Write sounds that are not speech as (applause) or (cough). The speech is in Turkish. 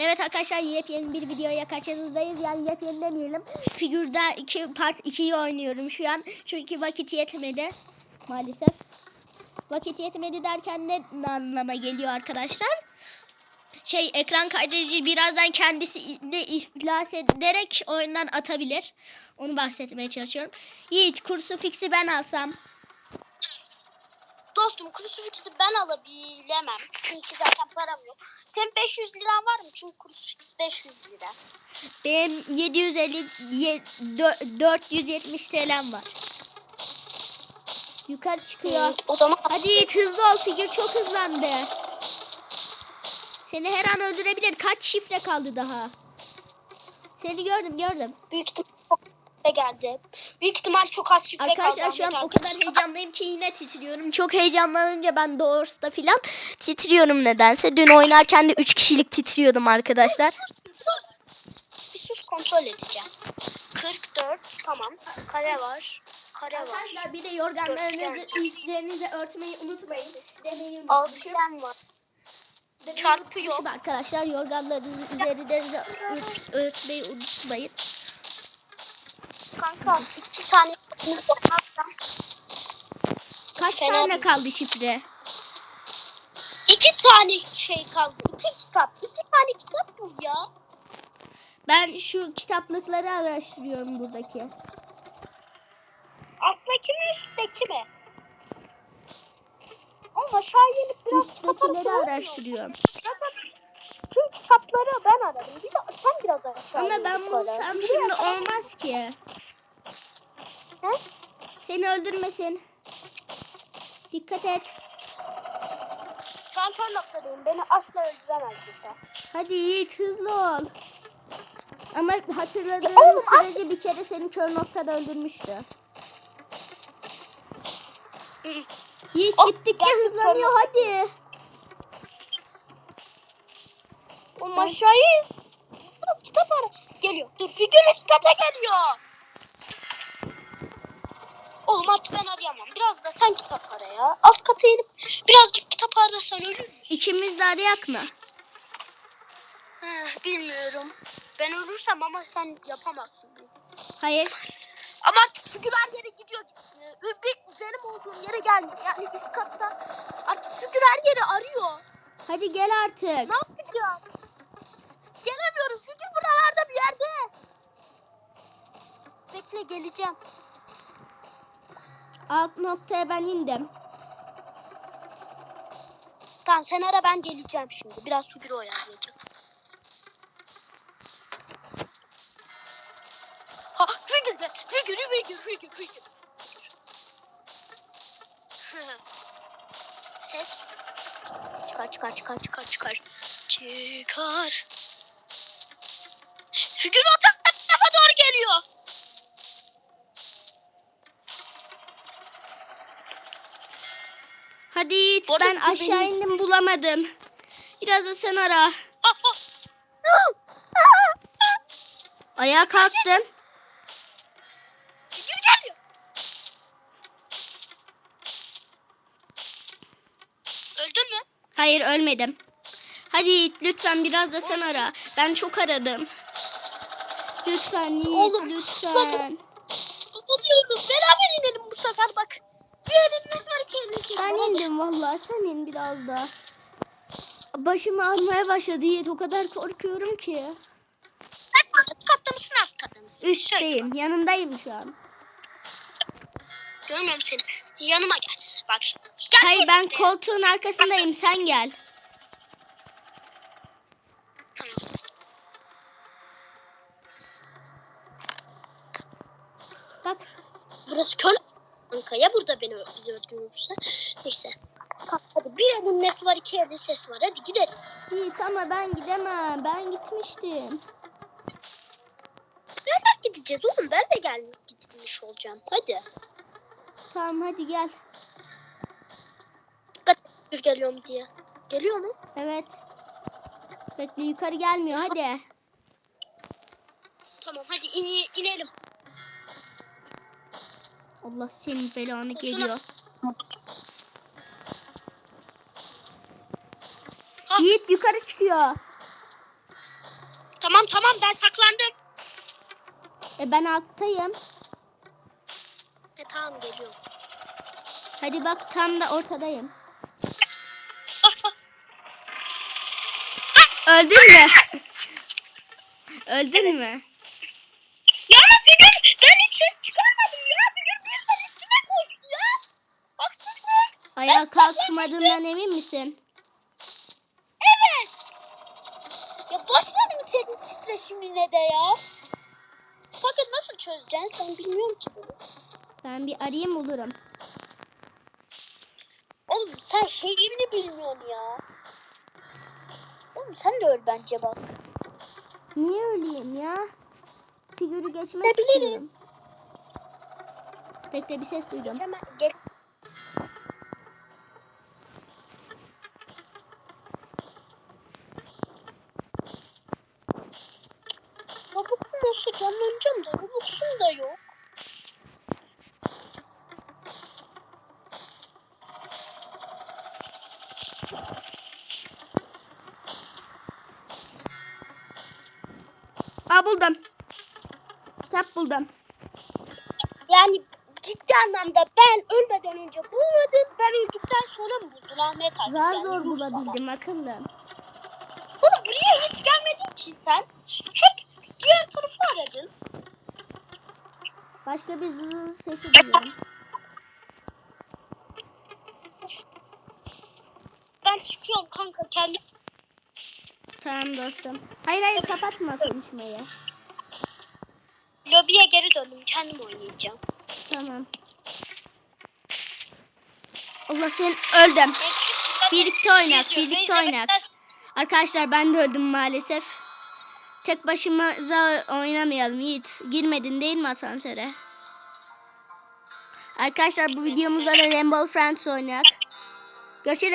Evet arkadaşlar yepyeni bir videoya karşınızdayız. Yani yepyeni demeyelim. Figürde iki part 2'yi oynuyorum şu an. Çünkü vakit yetmedi. Maalesef. Vakit yetmedi derken ne anlama geliyor arkadaşlar? Şey ekran kaydedici birazdan kendisi de iflas ederek oyundan atabilir. Onu bahsetmeye çalışıyorum. Yiğit kursu fixi ben alsam. Dostum crucifix'i ben alabilemem. Çünkü zaten param yok. Senin 500 liran var mı? Çünkü crucifix 500 lira. Benim 750 ye- dö- 470 TL'm var. Yukarı çıkıyor. O zaman Hadi Yiğit hızlı ol figür çok hızlandı. Seni her an öldürebilir. Kaç şifre kaldı daha? Seni gördüm gördüm. büyük ihtimal şifre geldi. Büyük ihtimal çok az şifre Arkadaşlar kaldı. şu an o kadar arkadaşlar. heyecanlıyım ki yine titriyorum. Çok heyecanlanınca ben doğrusu filan titriyorum nedense. Dün oynarken de 3 kişilik titriyordum arkadaşlar. Bir sus kontrol edeceğim. 44 tamam. Kare var. Kare var. Arkadaşlar bir de yorganlarınızı üzerinize örtmeyi unutmayın. Demeyi unutmuşum. Altıgen var. Demeyi çarpı unutmuşum Arkadaşlar yorganlarınızı üzerinize ört- örtmeyi unutmayın. Kanka iki tane yapsam. Kaç Fena tane kaldı şifre? İki tane şey kaldı. İki kitap. İki tane kitap bu ya. Ben şu kitaplıkları araştırıyorum buradaki. Alttaki mi üstteki mi? Ama aşağı inip biraz Üsttekileri araştırıyorum. Çünkü kitapları ben aradım. Bir de sen biraz aşağı Ama ben bulsam şimdi aşağı- olmaz ki. He? Seni öldürmesin. Dikkat et. Şu an kör noktadayım. Beni asla öldüremez burada. Hadi Yiğit hızlı ol. Ama hatırladığım Ya oğlum, sürece bir kere seni kör noktada öldürmüştü. Yiğit Oh, gittikçe hızlanıyor hadi. Oğlum aşağıyız. Biraz kitap ara. Geliyor. Dur figür üst kata geliyor. Oğlum artık ben arayamam. Biraz da sen kitap ara ya. Alt kata inip birazcık kitap arasan ölür müsün? İkimiz de arayak mı? Eh, bilmiyorum. Ben ölürsem ama sen yapamazsın. Hayır. Ama artık figür her yere gidiyor. Ee, Bir benim olduğum yere gelmiyor. Yani üst katta artık figür her yeri arıyor. Hadi gel artık. Ne yapacağım? Gelemiyoruz. Figür buralarda bir yerde. Bekle geleceğim. Alt noktaya ben indim. Tamam sen ara ben geleceğim şimdi. Biraz figür oyalayacağım. Ha figür de. Figür figür figür figür. (laughs) Ses. Çıkar çıkar çıkar çıkar çıkar. Çıkar. Figür o tarafa doğru geliyor. Hadi Yiğit ben aşağı benim- indim bulamadım. Biraz da sen ara. Ayağa kalktım. Öldün mü? Hayır ölmedim. Hadi Yiğit lütfen biraz da sen ara. Ben çok aradım. Lütfen Yiğit Oğlum, lütfen. Kapatıyorum. Beraber inelim bu sefer bak. Bir elimiz Ben indim vallahi sen in biraz da. Başım ağrımaya başladı Yiğit o kadar korkuyorum ki. Sen alt katta mısın alt katta mısın? Üstteyim yanındayım şu an. Görmüyorum seni. Yanıma gel. Bak. Gel Hayır ben koltuğun arkasındayım sen gel. Tamam. Bak Burası kör kanka ya burada beni bizi öldürürse. Neyse. Hadi bir elin nesi var iki elin ses var. Hadi gidelim. Yiğit ama ben gidemem. Ben gitmiştim. Beraber gideceğiz oğlum. Ben de gel gitmiş olacağım. Hadi. Tamam hadi gel. Dikkat et, geliyorum diye. Geliyor mu? Evet. Bekle yukarı gelmiyor hadi. Tamam hadi in, inelim. Allah senin belanı geliyor. Ha. Yiğit yukarı çıkıyor. Tamam tamam ben saklandım. E ben alttayım. E tamam geliyorum. Hadi bak tam da ortadayım. Öldün mü? Öldün mü? Ya Figur ben hiç ses çıkarmadım ya. Figur birden üstüne koştu ya. Haksızlık. Ayağa kalkmadığından emin misin? Evet. Ya başlarım senin titreşimine de ya. Fakat nasıl çözeceksin sen bilmiyorum ki bunu. Ben bir arayayım bulurum. Oğlum sen şeyini bilmiyorsun ya. Oğlum sen de öl bence bak. Niye öleyim ya? Figürü geçmek Ne biliriz? istiyorum. Bekle bir ses duydum. Hemen gel. Buldum. Kitap buldum. Yani ciddi anlamda ben ölmeden önce bulmadın, ben öldükten sonra mı buldun Ahmet abi? Zar Yani zor bulabildim akıllım. Oğlum buraya hiç gelmedin ki sen. Hep diğer tarafı aradın. Başka bir zız sesi duyuyorum. Ben çıkıyorum kanka kendim. Tamam dostum. Hayır hayır kapatma konuşmayı. Lobiye geri döndüm kendim oynayacağım. Tamam. Allah sen öldüm. Birlikte oynak, birlikte oynak. Arkadaşlar ben de öldüm maalesef. Tek başımıza oynamayalım Yiğit. Girmedin değil mi asansöre? Arkadaşlar bu videomuzda da Rainbow Friends oynayak. Görüşürüz.